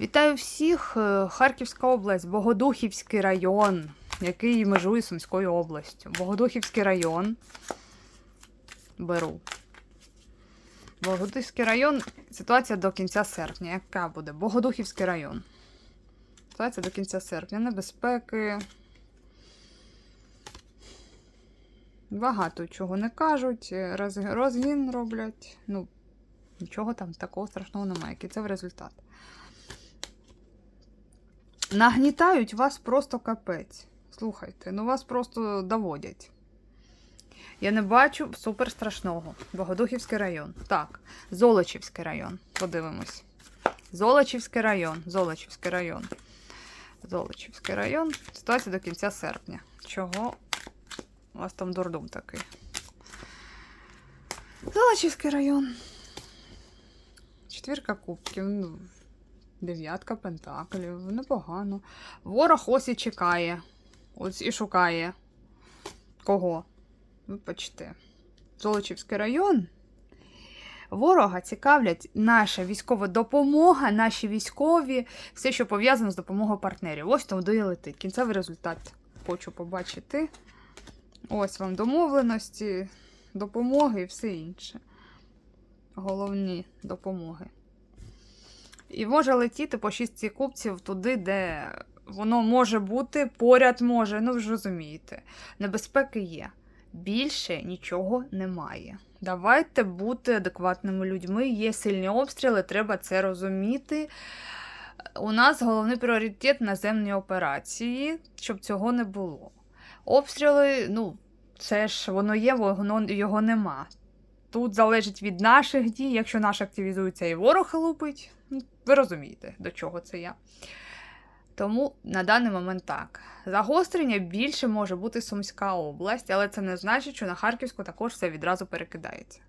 Вітаю всіх! Е, Харківська область, Богодухівський район, який межує Сумською областю. Богодухівський район. Беру. Богодухівський район. Ситуація до кінця серпня. Яка буде? Богодухівський район. Ситуація до кінця серпня. Небезпеки. Багато чого не кажуть. Розгін роблять. Ну, нічого там такого страшного немає. Який це в результат. Нагнітають вас просто капець. Слухайте, ну вас просто доводять. Я не бачу супер страшного. Богодухівський район. Так, Золочівський район. Подивимось. Золочівський район. Золочівський район. Золочівський район. Ситуація до кінця серпня. Чого? У вас там дурдом такий. Золочівський район. Четвірка кубків. Дев'ятка пентаклів, непогано. Ворог ось і чекає. Ось і шукає. Кого? Вибачте. Золочівський район. Ворога цікавлять наша військова допомога, наші військові, все, що пов'язано з допомогою партнерів. Ось туди і летить. Кінцевий результат хочу побачити. Ось вам домовленості, допомоги і все інше. Головні допомоги. І може летіти по шістці кубців туди, де воно може бути, поряд може, ну ви ж розумієте. Небезпеки є. Більше нічого немає. Давайте бути адекватними людьми. Є сильні обстріли, треба це розуміти. У нас головний пріоритет наземні операції, щоб цього не було. Обстріли, ну, це ж воно є, воно його нема. Тут залежить від наших дій. Якщо наш активізується і ворог лупить, ну, ви розумієте, до чого це я. Тому на даний момент так. Загострення більше може бути Сумська область, але це не значить, що на Харківську також все відразу перекидається.